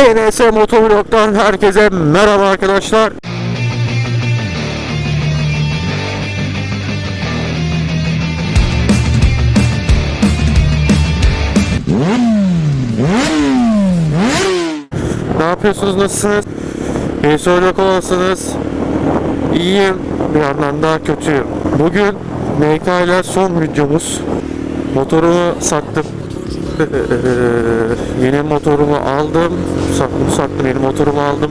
ENS Motovlog'dan herkese merhaba arkadaşlar. Ne yapıyorsunuz, nasılsınız? Söyleyecek olasınız. İyiyim, bir yandan daha kötüyüm. Bugün MK ile son videomuz. Motorumu sattım. Yeni motorumu aldım. Sattım, sattım, yeni motorumu aldım.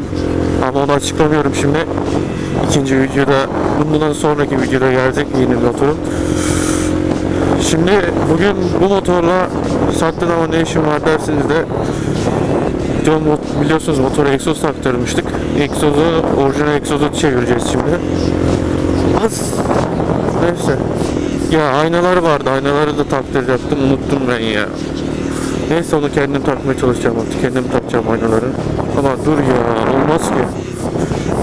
Ama onu açıklamıyorum şimdi. İkinci videoda, bundan sonraki videoda gelecek yeni motorum. Şimdi bugün bu motorla sattın ama ne işin var dersiniz de biliyorsunuz motora egzoz taktırmıştık. Egzozu, orijinal egzozu çevireceğiz şimdi. Az. Neyse. Ya aynalar vardı. Aynaları da taktıracaktım. Unuttum ben ya. Neyse onu kendim takmaya çalışacağım artık. Kendim takacağım aynaları. Ama dur ya. Olmaz ki.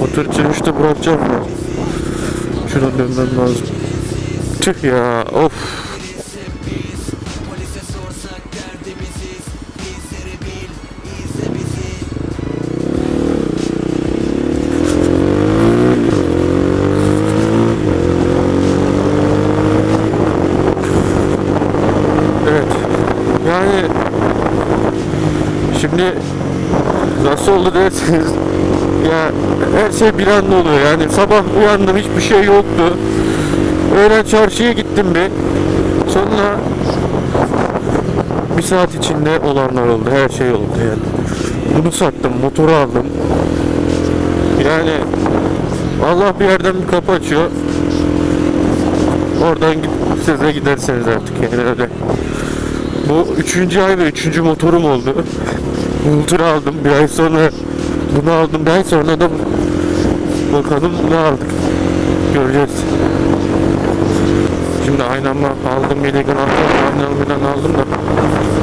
Motor çevirmişte bırakacağım ya. Şunu dönmem lazım. Tüh ya. Of. Nasıl oldu dersiniz ya her şey bir anda oluyor. Yani sabah uyandım hiçbir şey yoktu. Öğlen çarşıya gittim bir. Sonra bir saat içinde olanlar oldu. Her şey oldu yani. Bunu sattım motoru aldım. Yani Allah bir yerden bir kapı açıyor. Oradan git, size giderseniz artık yani öyle. Bu üçüncü ay ve üçüncü motorum oldu. Motoru aldım. Bir ay sonra bunu aldım. Bir ay sonra da bakalım ne aldık. Göreceğiz. Şimdi aynamı aldım. Yedek anahtarı aynamı falan aldım da.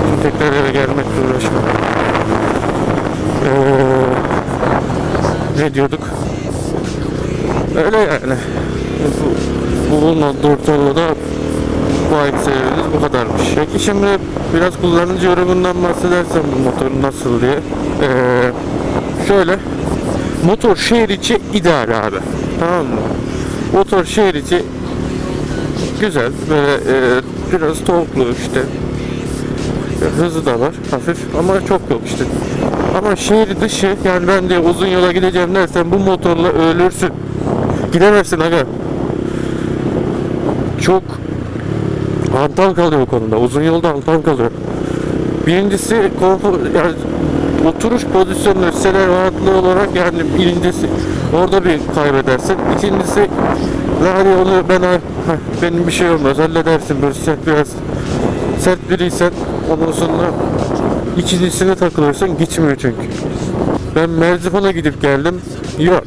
Şimdi tekrar eve gelmekle uğraşmam. Ee, ne diyorduk? Öyle yani. Bu, bu motorla da bu ayki bu kadarmış. Peki şimdi biraz kullanıcı yorumundan bahsedersem bu motorun nasıl diye. Ee, şöyle motor şehir içi ideal abi. Tamam mı? Motor şehir içi güzel böyle e, biraz torklu işte hızı da var hafif ama çok yok işte. Ama şehir dışı yani ben de uzun yola gideceğim dersen bu motorla ölürsün. Gidemezsin aga. Çok hantal kalıyor o konuda. Uzun yolda hantal kalıyor. Birincisi konfor, yani oturuş pozisyonu seler rahatlığı olarak yani birincisi orada bir kaybedersin. İkincisi yani onu ben benim bir şey olmaz halledersin böyle sert biraz sert biriysen ondan sonra ikincisine takılırsan geçmiyor çünkü. Ben Merzifona gidip geldim. Yok.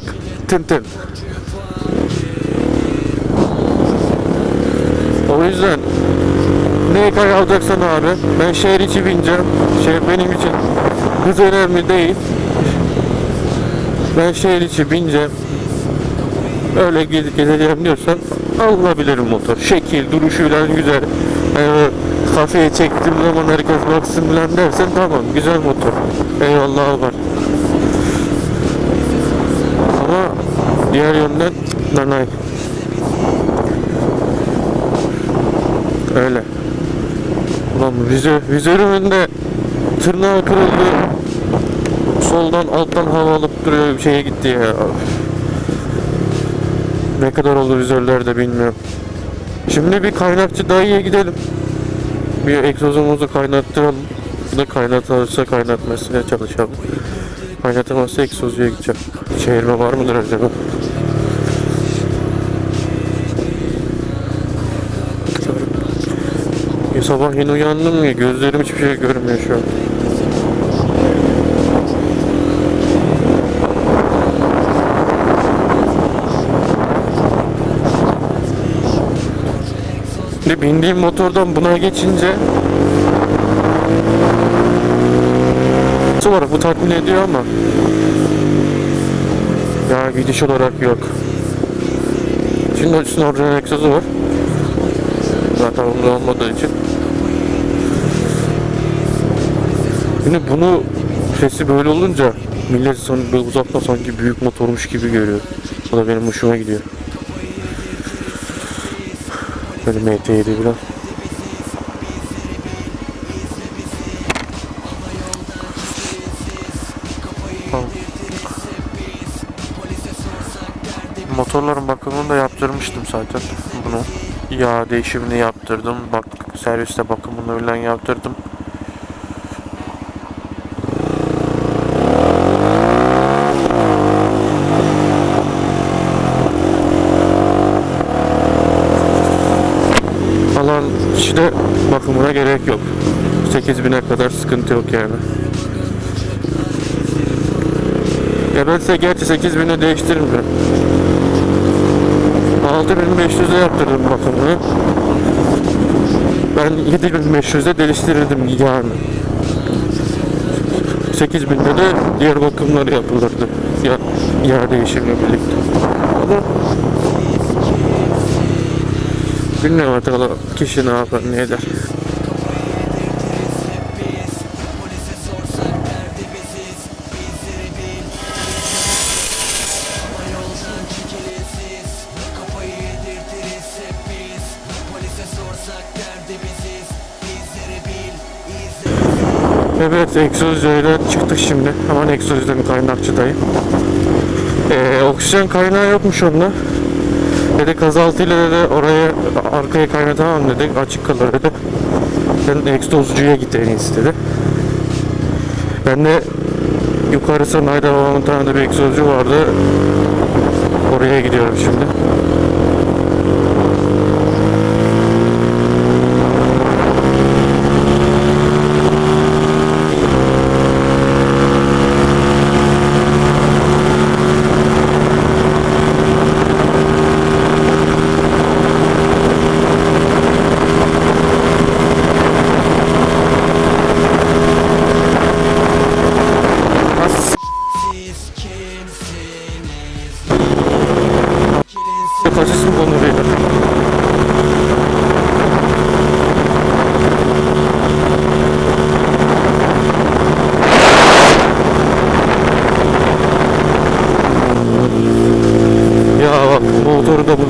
Tın tın. Yüzden ne kadar alacaksan abi ben şehir içi bineceğim. Şehir benim için hız önemli değil. Ben şehir içi bineceğim. Öyle gez- gezeceğim diyorsan alabilirim motor. Şekil, duruşuyla güzel. Yani kafeye çektiğim zaman herkes baksın falan dersen tamam güzel motor. Eyvallah var. Ama diğer yönden nanay. Öyle. Ulan vizör, vizörümün de tırnağı kırıldı. Soldan alttan hava alıp duruyor bir şeye gitti ya. Ne kadar oldu vizörlerde bilmiyorum. Şimdi bir kaynakçı dayıya gidelim. Bir egzozumuzu kaynattıralım. Da kaynatırsa kaynatmasına çalışalım. Kaynatamazsa egzozuya gideceğim. Çevirme var mıdır acaba? Ya sabah yeni uyandım ya gözlerim hiçbir şey görmüyor şu an. Bir bindiğim motordan buna geçince olarak bu tatmin ediyor ama ya gidiş olarak yok. Şimdi üstüne orijinal egzozu var. Zaten olmadığı için. Şimdi bunu Sesi böyle olunca millet son böyle uzaktan sanki büyük motormuş gibi görüyor. O da benim hoşuma gidiyor. Böyle MT7 biraz. Motorların bakımını da yaptırmıştım zaten bunu. Yağ değişimini yaptırdım. Bak serviste bakımını öyle yaptırdım. Alan içinde bakımına gerek yok. 8000'e kadar sıkıntı yok yani. Ya ben size gerçi 8000'e değiştiririm ben. 6500'e yaptırdım bakımını. Ben 7500'e değiştirirdim yani. 8000'de de diğer bakımları yapılırdı. Ya, yer değişimle birlikte. Ama Bilmiyorum artık kişi ne yapar ne eder. Evet egzozcuyla çıktık şimdi. Hemen egzozdan kaynakçıdayım. Ee, oksijen kaynağı yokmuş onda. Dedi kazaltıyla dedi oraya arkaya kaynatamam dedi. Açık kalır dedi. Ben egzozcuya gideyim istedi. Ben de yukarı sanayide babamın tane bir egzozcu vardı. Oraya gidiyorum şimdi.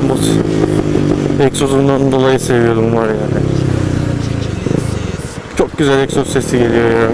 Bulmaz. Egzozundan dolayı seviyordum var yani. Çok güzel egzoz sesi geliyor ya.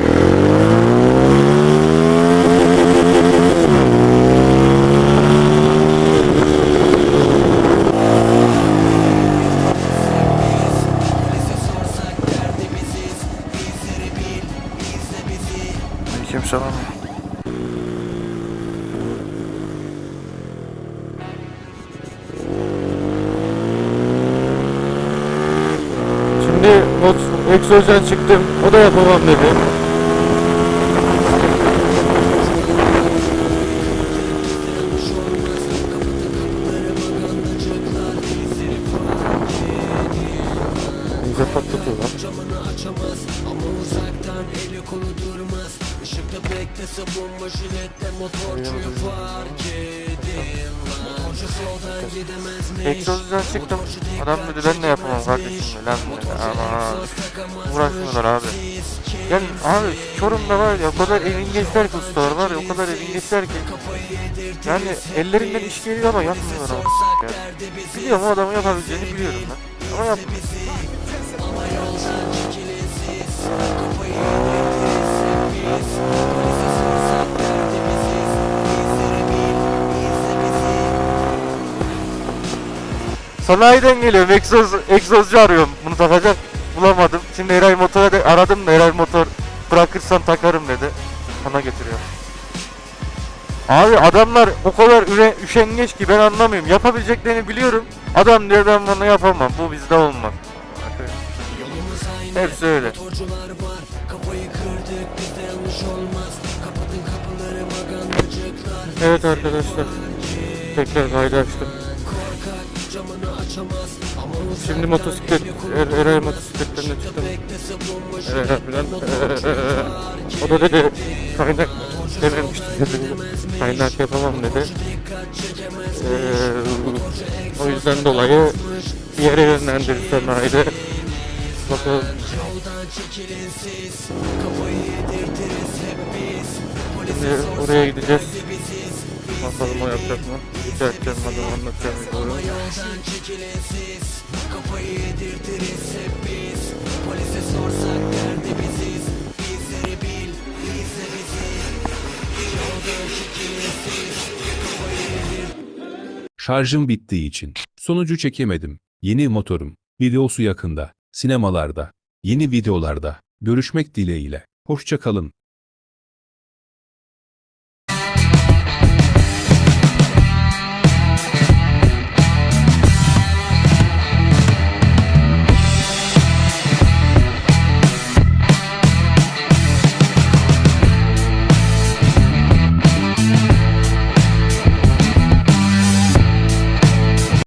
Şimdi o egzozdan çıktım. O da yapamam dedi. Güzel patlatıyor lan. Egzozdan çıktım. Adam dedi ben de yapamam kardeşim lan. Ama uğraşmıyorlar abi. Yani abi Çorum'da var ya o kadar evingeçler ki ustalar var ya o kadar evingeçler ki. Yani ellerinden iş geliyor ama yapmıyorlar ama. Ya. Biliyorum o adamın yapabileceğini biliyorum ben. Ama yapmıyor. Sanayiden geliyorum. Egzoz, egzozcu arıyorum. Bunu takacak. Bulamadım. Şimdi Eray Motor'a da aradım da Eray Motor bırakırsan takarım dedi. Ona getiriyor. Abi adamlar o kadar üre, üşengeç ki ben anlamıyorum. Yapabileceklerini biliyorum. Adam diyor ben bunu yapamam. Bu bizde olmaz. Hepsi öyle. Evet arkadaşlar. Tekrar kaydı. Şimdi motosiklet, er, Eray motosikletlerine çıktım. Eray falan. o da dedi kaynak dememişti dedi. Kaynak yapamam dedi. Ee, o yüzden dolayı bir yere yönlendirsem aile. Bakalım. Kafayı. Bakalım o yapacak mı? Rica edeceğim adam anlatacağım videoyu. Şarjım bittiği için sonucu çekemedim. Yeni motorum videosu yakında sinemalarda yeni videolarda görüşmek dileğiyle. Hoşça kalın.